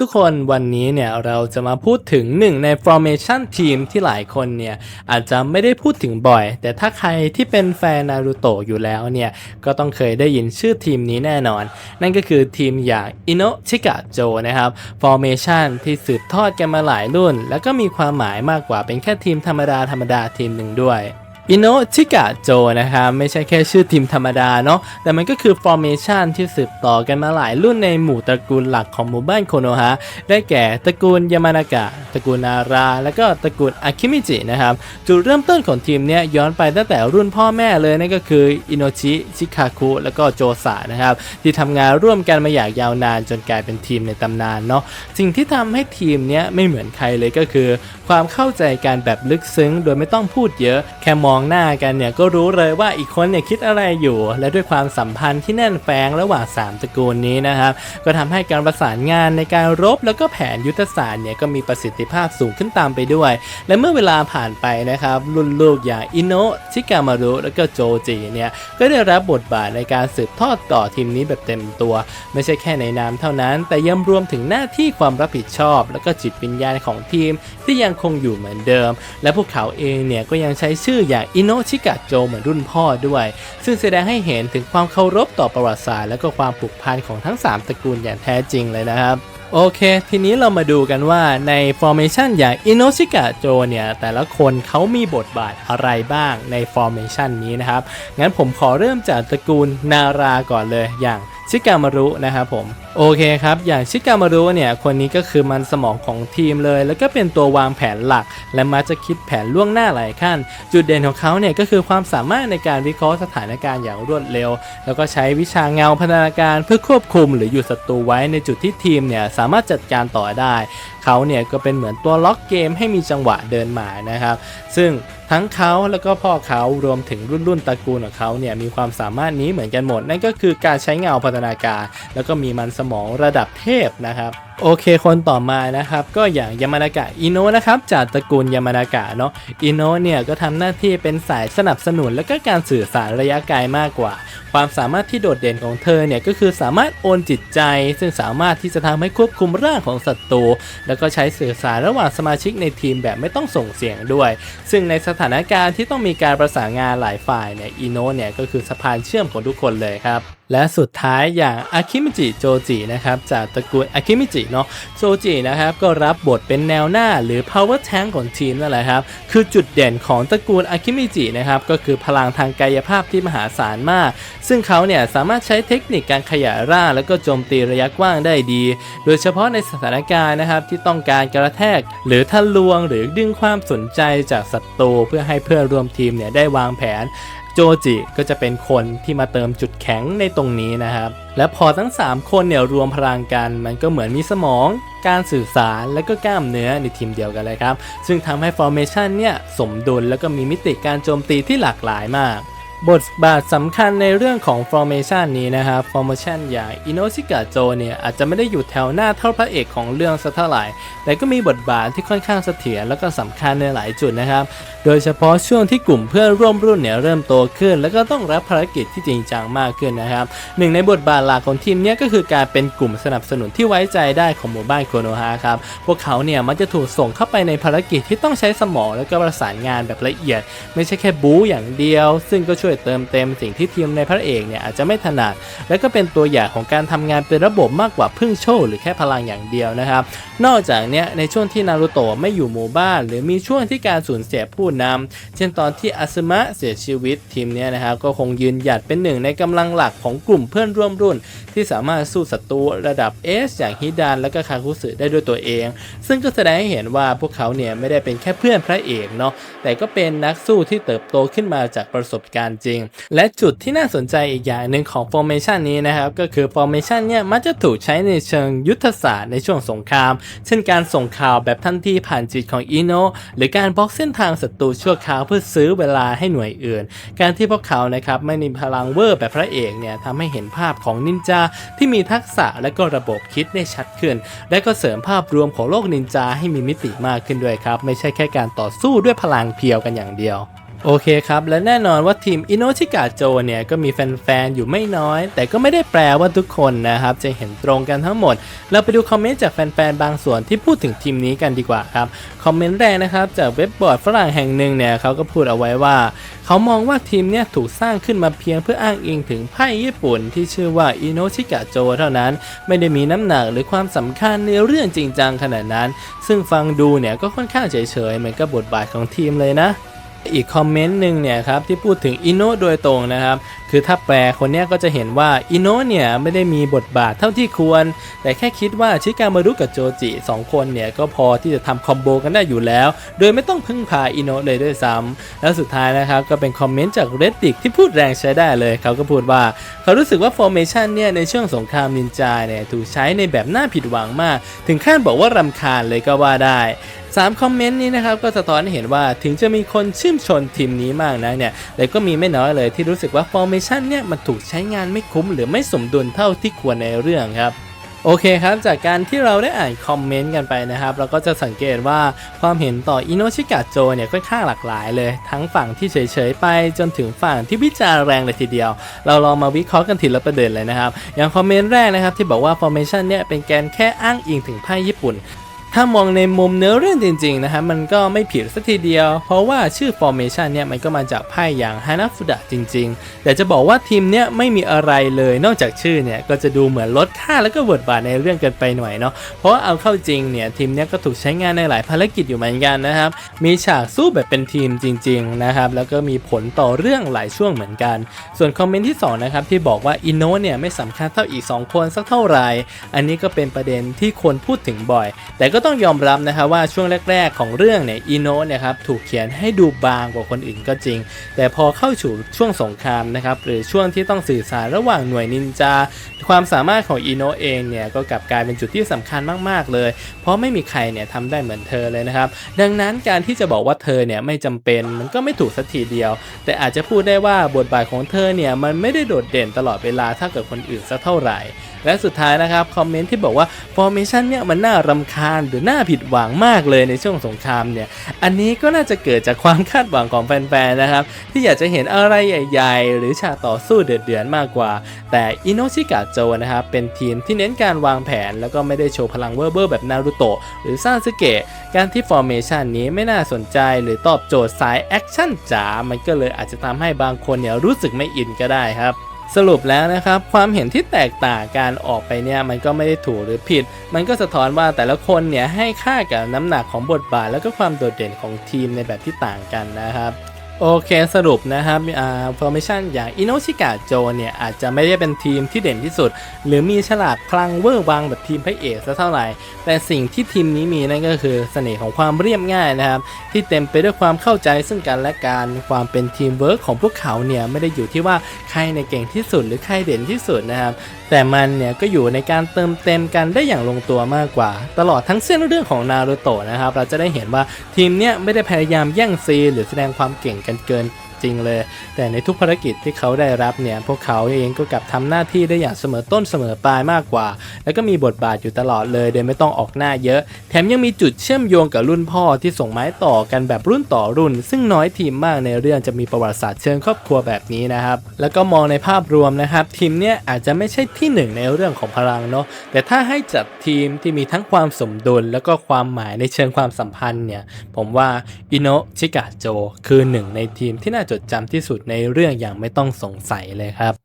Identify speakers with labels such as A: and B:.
A: ทุกคนวันนี้เนี่ยเราจะมาพูดถึงหนึ่งใน formation ทีมที่หลายคนเนี่ยอาจจะไม่ได้พูดถึงบ่อย แต่ถ้าใครที่เป็นแฟนนารูโตะอยู่แล้วเนี่ยก็ต้องเคยได้ยินชื่อทีมนี้แน่นอน นั่นก็คือทีมอย่างอิโนชิกะโจนะครับ formation ที่สืบทอดกันมาหลายรุ่น แล้วก็มีความหมายมากกว่าเป็นแค่ทีมธรรมดาธรรมดาทีมหนึ่งด้วย อิโนชิกะโจนะครับไม่ใช่แค่ชื่อทีมธรรมดาเนาะแต่มันก็คือ formation ที่สืบต่อกันมาหลายรุ่นในหมู่ตระกูลหลักของหมู่บ้านโคโนฮะ ได้แก่ตระกูลยามานากะตระกูลนารา และก็ตระกูลอาคิมิจินะครับจุดเริ่มต้นของทีมเนี้ยย้อนไปตั้งแต่รุ่นพ่อแม่เลยนั่นก็คืออิโนชิชิคาคุแล้วก็โจสะนะครับที่ทำงานร่วมกันมาอย่างยาวนานจนกลายเป็นทีมในตำนานเนาะสิ่งที่ทำให้ทีมเนี้ยไม่เหมือนใครเลยก็คือความเข้าใจกันแบบลึกซึ้ง โดยไม่ต้องพูดเยอะ แค่มองหน้ากันเนี่ยก็รู้เลยว่าอีกคนเนี่ยคิดอะไรอยู่ และด้วยความสัมพันธ์ที่แน่นแฟ้งระหว่าง 3ตระกูลนี้นะครับ ก็ทำให้การประสานงานในการรบแล้วก็แผนยุทธศาสตร์เนี่ยก็มีประสิทธิภาพสูงขึ้นตามไปด้วย และเมื่อเวลาผ่านไปนะครับรุ่นลูกอย่างอิโนะชิกามารุแล้วก็โจจิเนี่ยก็ได้รับบทบาทในการสืบทอดต่อทีมนี้แบบเต็มตัว ไม่ใช่แค่ในนามเท่านั้น แต่ยังรวมถึงหน้าที่ความรับผิดชอบ แล้วก็จิตวิญญาณของทีมที่ยังคงอยู่เหมือนเดิม และพวกเขาเองเนี่ยก็ยังใช้ชื่ออย่างอิโนชิกะโจเหมือนรุ่นพ่อด้วย ซึ่งแสดงให้เห็นถึงความเคารพต่อประวัติศาสตร์และก็ความผูกพันของทั้ง 3ตระกูลอย่างแท้จริงเลยนะครับโอเค ทีนี้เรามาดูกันว่าใน formation อย่างอิโนชิกะโจเนี่ย แต่ละคนเขามีบทบาทอะไรบ้างใน formation นี้นะครับ งั้นผมขอเริ่มจากตระกูลนาราก่อนเลยอย่าง ชิกามารุนะครับผมโอเคครับอย่างชิกามารุเนี่ยคนนี้ก็คือมันสมองของทีมเลย แล้วก็เป็นตัววางแผนหลัก และมักจะคิดแผนล่วงหน้าหลายขั้น จุดเด่นของเขาเนี่ยก็คือความสามารถในการวิเคราะห์สถานการณ์อย่างรวดเร็ว แล้วก็ใช้วิชาเงาพันาการเพื่อควบคุม หรือหยุดศัตรูไว้ในจุดที่ทีมเนี่ยสามารถจัดการต่อได้ เขาเนี่ยก็เป็นเหมือนตัวล็อกเกมให้มีจังหวะเดินมานะครับซึ่งทั้งเขาแล้วก็พ่อเขารวมถึงรุ่นรุ่นตระกูลของเขาเนี่ยมีความสามารถนี้เหมือนกันหมด นั่นก็คือการใช้เงาพัฒนาการ แล้วก็มีมันสมองระดับเทพนะครับโอเคคนต่อมานะครับ ก็อย่างยามานากะอิโนะนะครับจากตระกูลยามานากะเนาะอิโนะเนี่ยก็ทำหน้าที่เป็นสายสนับสนุนและก็การสื่อสารระยะไกลมากกว่า ความสามารถที่โดดเด่นของเธอเนี่ยก็คือสามารถโอนจิตใจ ซึ่งสามารถที่จะทำให้ควบคุมร่างของศัตรูแล้วก็ใช้สื่อสารระหว่างสมาชิกในทีมแบบไม่ต้องส่งเสียงด้วย ซึ่งในสถานการณ์ที่ต้องมีการประสานงานหลายฝ่ายเนี่ยอิโนะเนี่ยก็คือสะพานเชื่อมของทุกคนเลยครับ และสุดท้ายอย่างอาคิมิจิโจจินะครับจากตระกูลอาคิมิจิเนาะโจจินะครับก็รับบทเป็นแนวหน้าหรือ power tank ของทีมนั่นแหละครับคือจุดเด่นของตระกูลอาคิมิจินะครับก็คือพลังทางกายภาพที่มหาศาลมาก ซึ่งเขาเนี่ยสามารถใช้เทคนิคการขยายร่าง แล้วก็โจมตีระยะกว้างได้ดี โดยเฉพาะในสถานการณ์นะครับที่ต้องการกระแทก หรือทะลวงหรือดึงความสนใจจากศัตรูเพื่อให้เพื่อนร่วมทีมเนี่ยได้วางแผน โจจิก็จะเป็นคนที่มาเติมจุดแข็งในตรงนี้นะครับ และพอทั้ง 3 คนเนี่ยรวมพลังกัน มันก็เหมือนมีสมอง การสื่อสารและก็กล้ามเนื้อในทีมเดียวกันเลยครับ ซึ่งทำให้ formation เนี่ยสมดุลแล้วก็มีมิติการโจมตีที่หลากหลายมาก บทบาทสำคัญในเรื่องของ formation นี้นะครับ formation อย่างอิโนชิกะโจเนี่ยอาจจะไม่ได้อยู่แถวหน้าเท่าพระเอกของเรื่องสักเท่าไหร่ แต่ก็มีบทบาทที่ค่อนข้างเสถียรแล้วก็สำคัญในหลายจุดนะครับ โดยเฉพาะช่วงที่กลุ่มเพื่อนร่วมรุ่นเนี่ยเริ่มโตขึ้น แล้วก็ต้องรับภารกิจที่จริงจังมากขึ้นนะครับ หนึ่งในบทบาทหลักของทีมเนี้ก็คือการเป็นกลุ่มสนับสนุนที่ไว้ใจได้ของหมู่บ้านโคโนฮะครับ พวกเขาเนี่ยมันจะถูกส่งเข้าไปในภารกิจที่ต้องใช้สมอง แล้วก็ประสานงานแบบละเอียด ไม่ใช่แค่บู๊อย่างเดียว ซึ่งก็ช่วยเติมเต็มสิ่งที่ทีมในพระเอกเนี่ยอาจจะไม่ถนัด และก็เป็นตัวอย่างของการทำงานเป็นระบบมากกว่าพึ่งโชคหรือแค่พลังอย่างเดียวนะครับ นอกจากนี้ในช่วงที่นารูโตะไม่อยู่หมู่บ้าน หรือมีช่วงที่การสูญเสียผู้นำเช่นตอนที่อาซึมะเสียชีวิตทีมเนี้ยนะครับก็คงยืนหยัดเป็นหนึ่งในกำลังหลักของกลุ่มเพื่อนร่วมรุ่น ที่สามารถสู้ศัตรูระดับเอสอย่างฮิดานและก็คาคุสึได้ด้วยตัวเอง ซึ่งก็แสดงให้เห็นว่าพวกเขาเนี่ยไม่ได้เป็นแค่เพื่อนพระเอกเนาะแต่ก็เป็นนักสู้ที่เติบโตขึ้นมาจากประสบการณ์จริง และจุดที่น่าสนใจอีกอย่างหนึ่งของ formation นี้นะครับ ก็คือ formation เนี่ยมักจะถูกใช้ในเชิงยุทธศาสตร์ในช่วงสงคราม เช่นการส่งข่าวแบบทันทีผ่านจิตของอิโนหรือการบล็อกเส้นทางศัตรูชั่วคราวเพื่อซื้อเวลาให้หน่วยอื่น การที่พวกเขานะครับไม่มีพลังเวอร์แบบพระเอกเนี่ยทำให้เห็นภาพของนินจาที่มีทักษะและก็ระบบคิดได้ชัดขึ้น และก็เสริมภาพรวมของโลกนินจาให้มีมิติมากขึ้นด้วยครับ ไม่ใช่แค่การต่อสู้ด้วยพลังเพียวกันอย่างเดียว โอเคครับ และแน่นอนว่าทีมอินโนชิกาโจเนี่ย ก็มีแฟนๆ อยู่ไม่น้อย แต่ก็ไม่ได้แปลว่าทุกคนนะครับ จะเห็นตรงกันทั้งหมด เราไปดูคอมเมนต์จากแฟนๆ บางส่วนที่พูดถึงทีมนี้กันดีกว่าครับ คอมเมนต์แรกนะครับ จากเว็บบอร์ดฝรั่งแห่งหนึ่งเนี่ยเขาก็พูดเอาไว้ว่า เขามองว่าทีมเนี่ยถูกสร้างขึ้นมาเพียงเพื่ออ้างอิงถึงไพ่ญี่ปุ่นที่ชื่อว่าอินโนชิกะโจเท่านั้น ไม่ได้มีน้ำหนักหรือความสำคัญในเรื่องจริงจังขนาดนั้น ซึ่งฟังดูเนี่ยก็ค่อนข้างเฉยๆเหมือนกับบทบาทของทีมเลยนะ อีกคอมเมนต์หนึ่งเนี่ยครับที่พูดถึงอินโนโดยตรงนะครับคือถ้าแปลคนเนี้ยก็จะเห็นว่าอิโนะเนี่ยไม่ได้มีบทบาทเท่าที่ควร แต่แค่คิดว่าชิกามารุกับโจจิสองคนเนี่ยก็พอที่จะทำคอมโบกันได้อยู่แล้ว โดยไม่ต้องพึ่งพาอิโนะเลยด้วยซ้ำแล้วสุดท้ายนะครับก็เป็นคอมเมนต์จาก reddit ที่พูดแรงใช้ได้เลย เขาก็พูดว่า เขารู้สึกว่า formation เนี่ยในช่วงสงครามนินจาเนี่ยถูกใช้ในแบบน่าผิดหวังมาก ถึงขั้นบอกว่ารำคาญเลยก็ว่าได้สามคอมเมนต์นี้นะครับก็สะท้อนให้เห็นว่าถึงจะมีคนชื่นชมทีมนี้มากนะเนี่ยแต่ก็มีไม่น้อยเลยที่รู้สึกว่า formation เนี่ยมันถูกใช้งานไม่คุ้มหรือไม่สมดุลเท่าที่ควรในเรื่องครับโอเคครับจากการที่เราได้อ่านคอมเมนต์กันไปนะครับ เราก็จะสังเกตว่าความเห็นต่ออิโนชิกะโจเนี่ยค่อนข้างหลากหลายเลย ทั้งฝั่งที่เฉยๆไปจนถึงฝั่งที่วิจารณ์แรงเลยทีเดียว เราลองมาวิเคราะห์กันทีละประเด็นเลยนะครับ อย่างคอมเมนต์แรกนะครับที่บอกว่า formation เนี่ยเป็นแกนแค่อ้างอิงถึงไพ่ญี่ปุ่น ถ้ามองในมุมเนื้อเรื่องจริงๆนะครับมันก็ไม่ผิดสักทีเดียว เพราะว่าชื่อ formation เนี่ยมันก็มาจากไพ่อย่างฮานาฟุดะจริงๆ แต่จะบอกว่าทีมเนี่ยไม่มีอะไรเลยนอกจากชื่อเนี่ยก็จะดูเหมือนลดค่าแล้วก็บทบาทในเรื่องเกันไปหน่อยเนาะเพราะว่าเอาเข้าจริงเนี่ยทีมเนี่ยก็ถูกใช้งานในหลายภารกิจอยู่เหมือนกันนะครับมีฉากสู้แบบเป็นทีมจริงๆนะครับแล้วก็มีผลต่อเรื่องหลายช่วงเหมือนกัน ส่วนคอมเมนต์ที่สองนะครับที่บอกว่าอินโนเนี่ยไม่สำคัญเท่าอีก 2 คนสักเท่าไหร่อันนี้ก็เป็นประเด็นที่คนพูดถึงบ่อย แต่ก็ต้องยอมรับนะครับว่าช่วงแรก ๆ ของเรื่องเนี่ยอิโนเนี่ยครับถูกเขียนให้ดูบางกว่าคนอื่นก็จริง แต่พอเข้าสู่ช่วงสงครามนะครับหรือช่วงที่ต้องสื่อสารระหว่างหน่วยนินจา ความสามารถของอิโนะเองเนี่ยก็กลับกลายเป็นจุดที่สำคัญมาก ๆ เลย เพราะไม่มีใครเนี่ยทำได้เหมือนเธอเลยนะครับ ดังนั้นการที่จะบอกว่าเธอเนี่ยไม่จำเป็นมันก็ไม่ถูกสักทีเดียว แต่อาจจะพูดได้ว่าบทบาทของเธอเนี่ยมันไม่ได้โดดเด่นตลอดเวลาถ้าเกิดคนอื่นสักเท่าไหร่ และสุดท้ายนะครับคอมเมนต์ที่บอกว่า formation เนี่ยมันน่ารำคาญหรือน่าผิดหวังมากเลยในช่วงสงครามเนี่ยอันนี้ก็น่าจะเกิดจากความคาดหวังของแฟนๆนะครับที่อยากจะเห็นอะไรใหญ่ๆ หรือฉากต่อสู้เดือดๆมากกว่า แต่อินโนชิกะโจนะครับเป็นทีมที่เน้นการวางแผน แล้วก็ไม่ได้โชว์พลังเวอร์เบอร์แบบนารูโตะหรือซาสึเกะการที่ formation นี้ไม่น่าสนใจหรือตอบโจทย์สายแอคชั่นจ๋ามันก็เลยอาจจะทำให้บางคนเนี่ยรู้สึกไม่อินก็ได้ครับ สรุปแล้วนะครับความเห็นที่แตกต่างการออกไปเนี่ยมันก็ไม่ได้ถูกหรือผิด มันก็สะท้อนว่าแต่ละคนเนี่ยให้ค่ากับน้ำหนักของบทบาท แล้วก็ความโดดเด่นของทีมในแบบที่ต่างกันนะครับ โอเคสรุปนะครับอ่า formation อย่างอิโนชิกะโจเนี่ย อาจจะไม่ได้เป็นทีมที่เด่นที่สุด หรือมีฉลากคลังเวอร์วังแบบทีมพระเอกซะเท่าไหร่ แต่สิ่งที่ทีมนี้มีนั่นก็คือเสน่ห์ของความเรียบง่ายนะครับ ที่เต็มไปด้วยความเข้าใจซึ่งกันและกันความเป็นทีมเวิร์กของพวกเขาเนี่ย ไม่ได้อยู่ที่ว่าใครในเก่งที่สุดหรือใครเด่นที่สุดนะครับ แต่มันเนี่ยก็อยู่ในการเติมเต็มกันได้อย่างลงตัวมากกว่า ตลอดทั้งเส้นเรื่องของนารูโตะนะครับเราจะได้เห็นว่าทีมเนี่ยไม่ได้พยายามแย่งซีหรือแสดงความเก่งกันเกินจริงเลย แต่ในทุกภารกิจที่เขาได้รับเนี่ยพวกเขาเองก็กลับทำหน้าที่ได้อย่างเสมอต้นเสมอปลายมากกว่า แล้วก็มีบทบาทอยู่ตลอดเลยโดยไม่ต้องออกหน้าเยอะ แถมยังมีจุดเชื่อมโยงกับรุ่นพ่อที่ส่งไม้ต่อกันแบบรุ่นต่อรุ่น ซึ่งน้อยทีมมากในเรื่องจะมีประวัติศาสตร์เชิงครอบครัวแบบนี้นะครับแล้วก็มองในภาพรวมนะครับทีมเนี่ยอาจจะไม่ใช่ที่หนึ่งในเรื่องของพลังเนาะแต่ถ้าให้จัดทีมที่มีทั้งความสมดุล แล้วก็ความหมายในเชิงความสัมพันธ์เนี่ยผมว่าอิโนะชิกะโจคือหนึ่งในทีมที่น่าจดจำที่สุดในเรื่องอย่างไม่ต้องสงสัยเลยครับ